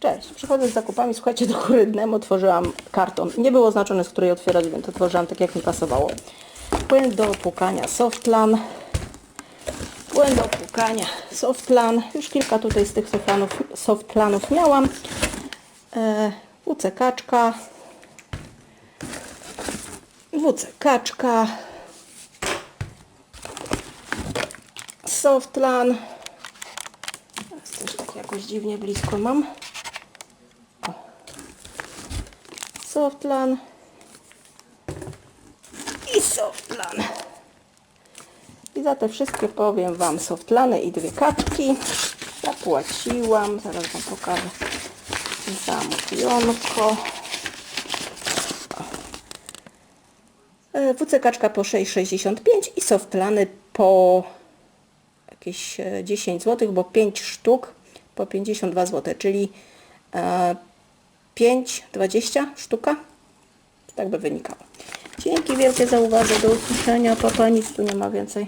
Cześć, przychodzę z zakupami, słuchajcie, do góry dnem otworzyłam karton. Nie było oznaczone, z której otwierać, więc otworzyłam tak, jak mi pasowało. Płyn do płukania Softlan. Płyn do płukania Softlan. Już kilka tutaj z tych softlanów, softlanów miałam. E, WC kaczka. WC kaczka. Softlan. Teraz też tak jakoś dziwnie blisko mam. Softlan. I softlan. I za te wszystkie powiem Wam softlany i dwie kaczki. Zapłaciłam. Zaraz Wam pokażę zamówionko. E, WC kaczka po 6,65 i softlany po jakieś e, 10 zł, bo 5 sztuk po 52 zł, czyli e, 5,20 sztuka. Tak by wynikało. Dzięki wielkie za uwagę. Do usłyszenia. Papa, nic tu nie ma więcej.